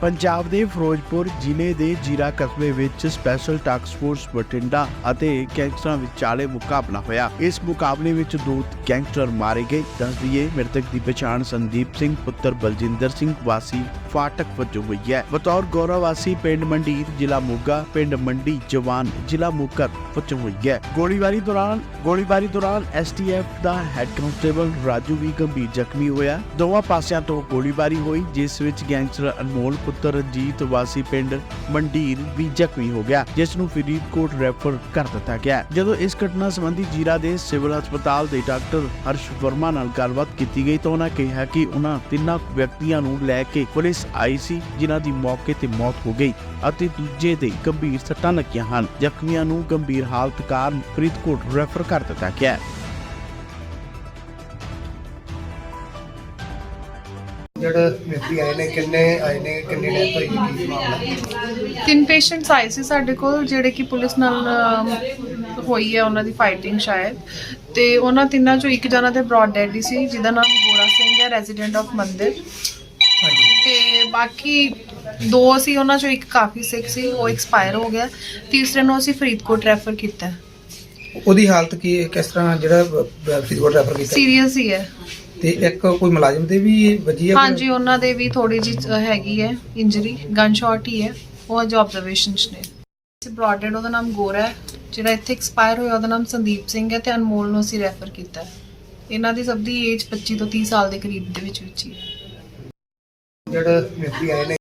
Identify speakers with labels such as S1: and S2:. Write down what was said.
S1: ਪੰਜਾਬ ਦੇ ਫਿਰੋਜ਼ਪੁਰ ਜ਼ਿਲ੍ਹੇ ਦੇ ਜੀਰਾ ਕਸਬੇ ਵਿੱਚ ਸਪੈਸ਼ਲ ਟਾਸਕ ਫੋਰਸ ਬਠਿੰਡਾ ਅਤੇ ਗੈਂਗਸਟਰਾਂ ਵਿਚਾਲੇ ਮੁਕਾਬਲਾ ਹੋਇਆ। ਇਸ ਮੁਕਾਬਲੇ ਵਿੱਚ ਦੋ ਗੈਂਗਸਟਰ ਮਾਰੇ ਗਏ। ਦੱਸ ਦਈਏ, ਮ੍ਰਿਤਕ ਦੀ ਪਛਾਣ ਸੰਦੀਪ ਸਿੰਘ, ਪੁੱਤਰ ਬਲਜਿੰਦਰ ਸਿੰਘ ਵਾਸੀ ਫਾਟਕ ਵਜੋਂ ਹੋਈ ਹੈ। ਬਤੌਰ ਗੌਰਵ ਵਾਸੀ ਪਿੰਡ ਮੰਡੀਰ, ਜ਼ਿਲ੍ਹਾ ਮੋਗਾ, ਪਿੰਡ ਮੰਡੀ, ਜਵਾਨ, ਜ਼ਿਲ੍ਹਾ ਮੋਗਾ ਵਜੋਂ ਹੋਈ ਹੈ। ਗੋਲੀਬਾਰੀ ਦੌਰਾਨ ਗੋਲੀਬਾਰੀ ਦੌਰਾਨ ਐਸਟੀਐਫ ਦਾ ਹੈੱਡ ਕਾਂਸਟੇਬਲ ਰਾਜੂ ਵੀ ਗੰਭੀਰ ਜ਼ਖਮੀ ਹੋਇਆ। ਦੋਵਾਂ ਪਾਸਿਆਂ ਤੋਂ ਗੋਲੀਬਾਰੀ ਹੋਈ, ਜਿਸ ਵਿੱਚ ਗੈਂਗਸਟਰ ਅਨਮੋਲ, ਪੁੱਤਰ ਰਣਜੀਤ ਵਾਸੀ ਪਿੰਡ ਮੰਡੀਰ ਵੀ ਜ਼ਖਮੀ ਹੋ ਗਿਆ, ਜਿਸ ਨੂੰ ਫਰੀਦਕੋਟ ਰੈਫਰ ਕਰ ਦਿੱਤਾ ਗਿਆ। ਜਦੋਂ ਇਸ ਘਟਨਾ ਸੰਬੰਧੀ ਜੀਰਾ ਦੇ ਸਿਵਲ ਹਸਪਤਾਲ ਦੇ ਡਾਕਟਰ ਹਰਸ਼ ਵਰਮਾ ਨਾਲ ਗੱਲਬਾਤ ਕੀਤੀ ਗਈ ਤਾਂ ਉਹਨਾਂ ਕਿਹਾ ਕਿ ਉਹਨਾਂ ਤਿੰਨਾਂ ਵਿਅਕਤੀਆਂ ਨੂੰ ਲੈ ਕੇ ਪੁਲਿਸ ਆਈ ਸੀ ਜਿਨ੍ਹਾਂ ਦੀ ਮੌਕੇ ਤੇ ਮੌਤ ਹੋ ਗਈ ਅਤੇ ਦੂਜੇ ਦੇ ਗੰਭੀਰ ਸੱਟਾਂ ਲੱਗੀਆਂ ਹਨ। ਜ਼ਖਮੀਆਂ ਨੂੰ ਗੰਭੀਰ ਹਾਲਤ ਕਾਰਨ ਫਰੀਦਕੋਟ ਰੈਫਰ ਕਰ ਦਿੱਤਾ ਗਿਆ ਹੈ।
S2: ਜਿਹੜਾ ਵਿਅਕਤੀ ਆਏ ਨੇ ਕਿੰਨੇ ਆਏ ਨੇ ਕਿੰਨੇ ਡੈਥ ਹੋਈ ਕੀ ਮਾਮਲਾ?
S3: ਤਿੰਨ ਪੇਸ਼ੈਂਟਸ ਆਏ ਸੀ ਸਾਡੇ ਕੋਲ ਜਿਹੜੇ ਕਿ ਪੁਲਿਸ ਨਾਲ ਅਮ, ਹੋਈ ਹੈ ਉਹਨਾਂ ਦੀ ਫਾਈਟਿੰਗ ਸ਼ਾਇਦ। ਤੇ ਉਹਨਾਂ ਤਿੰਨਾਂ ਚੋਂ ਇੱਕ ਜਣਾ ਤੇ ਬ੍ਰੌਡ ਡੈਡ ਸੀ ਜਿਹਦਾ ਨਾਮ ਗੋਰਾ ਸਿੰਘ ਹੈ ਰੈਜ਼ੀਡੈਂਟ ਆਫ ਮੰਦਿਰ।
S2: ਹਾਂਜੀ।
S3: ਬਾਕੀ ਦੋ ਸੀ ਉਹਨਾਂ ਚੋਂ ਇੱਕ ਕਾਫੀ ਸਿਕ ਸੀ ਉਹ ਐਕਸਪਾਇਰ ਹੋ ਗਿਆ। ਤੀਸਰੇ ਨੂੰ ਅਸੀਂ ਫਰੀਦਕੋਟ ਰੈਫਰ ਕੀਤਾ।
S4: ਉਹਦੀ ਹਾਲਤ ਕੀ ਹੈ? ਕਿਸ ਤਰ੍ਹਾਂ ਜਿਹੜਾ ਫਰੀਦਕੋਟ ਰੈਫਰ ਕੀਤਾ?
S3: ਸੀਰੀਅਸ ਹੀ ਹੈ।
S4: ਤੇ ਇੱਕ ਕੋਈ ਮੁਲਾਜ਼ਮ ਦੇ ਵੀ ਵੱਜੀ ਹੈ?
S3: ਹਾਂਜੀ ਉਹਨਾਂ ਦੇ ਵੀ ਥੋੜੀ ਜੀ ਹੈਗੀ ਹੈ ਇੰਜਰੀ ਗਨ ਸ਼ਾਟ ਹੀ ਹੈ। ਉਹ ਅਜੇ ਆਬਜ਼ਰਵੇਸ਼ਨਸ ਨੇ। ਬ੍ਰੌਡਡ ਉਹਦਾ ਨਾਮ ਗੋਰਾ ਹੈ। ਜਿਹੜਾ ਇੱਥੇ ਐਕਸਪਾਇਰ ਹੋਇਆ ਉਹਦਾ ਨਾਮ ਸੰਦੀਪ ਸਿੰਘ ਹੈ ਤੇ ਅਨਮੋਲ ਨੂੰ ਅਸੀਂ ਰੈਫਰ ਕੀਤਾ ਹੈ। ਇਹਨਾਂ ਦੀ ਸਭ ਦੀ ਏਜ 25 ਤੋਂ 30 ਸਾਲ ਦੇ ਕਰੀਬ ਦੇ ਵਿੱਚ ਵਿੱਚ ਹੀ ਹੈ।
S2: ਜਿਹੜਾ ਵਿਅਕਤੀ ਆਏ ਨੇ